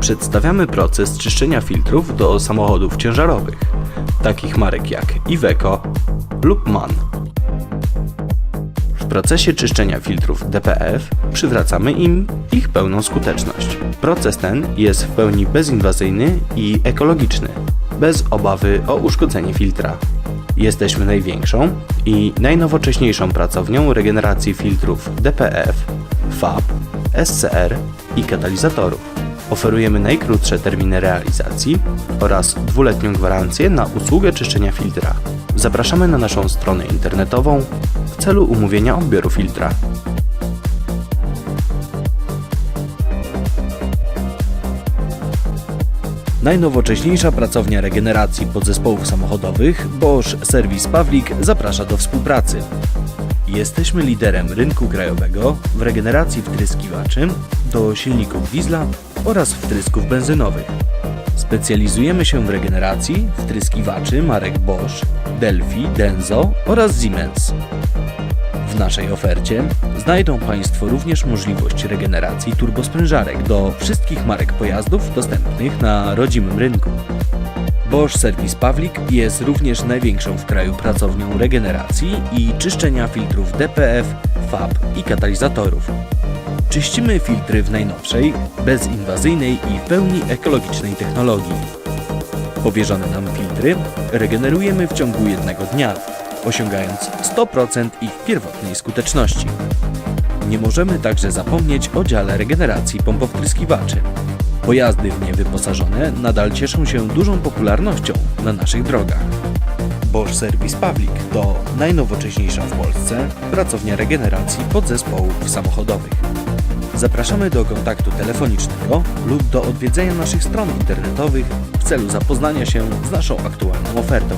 Przedstawiamy proces czyszczenia filtrów do samochodów ciężarowych, takich marek jak Iveco lub MAN. W procesie czyszczenia filtrów DPF przywracamy im ich pełną skuteczność. Proces ten jest w pełni bezinwazyjny i ekologiczny, bez obawy o uszkodzenie filtra. Jesteśmy największą i najnowocześniejszą pracownią regeneracji filtrów DPF, FAB, SCR i katalizatorów. Oferujemy najkrótsze terminy realizacji oraz dwuletnią gwarancję na usługę czyszczenia filtra. Zapraszamy na naszą stronę internetową w celu umówienia odbioru filtra. Najnowocześniejsza pracownia regeneracji podzespołów samochodowych Bosch Service Pawlik zaprasza do współpracy. Jesteśmy liderem rynku krajowego w regeneracji wtryskiwaczy do silników diesla oraz wtrysków benzynowych. Specjalizujemy się w regeneracji wtryskiwaczy marek Bosch, Delphi, Denso oraz Siemens. W naszej ofercie znajdą Państwo również możliwość regeneracji turbosprężarek do wszystkich marek pojazdów dostępnych na rodzimym rynku. Bosch Service Pawlik jest również największą w kraju pracownią regeneracji i czyszczenia filtrów DPF, FAB i katalizatorów. Czyścimy filtry w najnowszej, bezinwazyjnej i w pełni ekologicznej technologii. Powierzone nam filtry regenerujemy w ciągu jednego dnia, osiągając 100% ich pierwotnej skuteczności. Nie możemy także zapomnieć o dziale regeneracji pompowtryskiwaczy. Pojazdy w nie wyposażone nadal cieszą się dużą popularnością na naszych drogach. Bosch Service Public to najnowocześniejsza w Polsce pracownia regeneracji podzespołów samochodowych. Zapraszamy do kontaktu telefonicznego lub do odwiedzenia naszych stron internetowych w celu zapoznania się z naszą aktualną ofertą.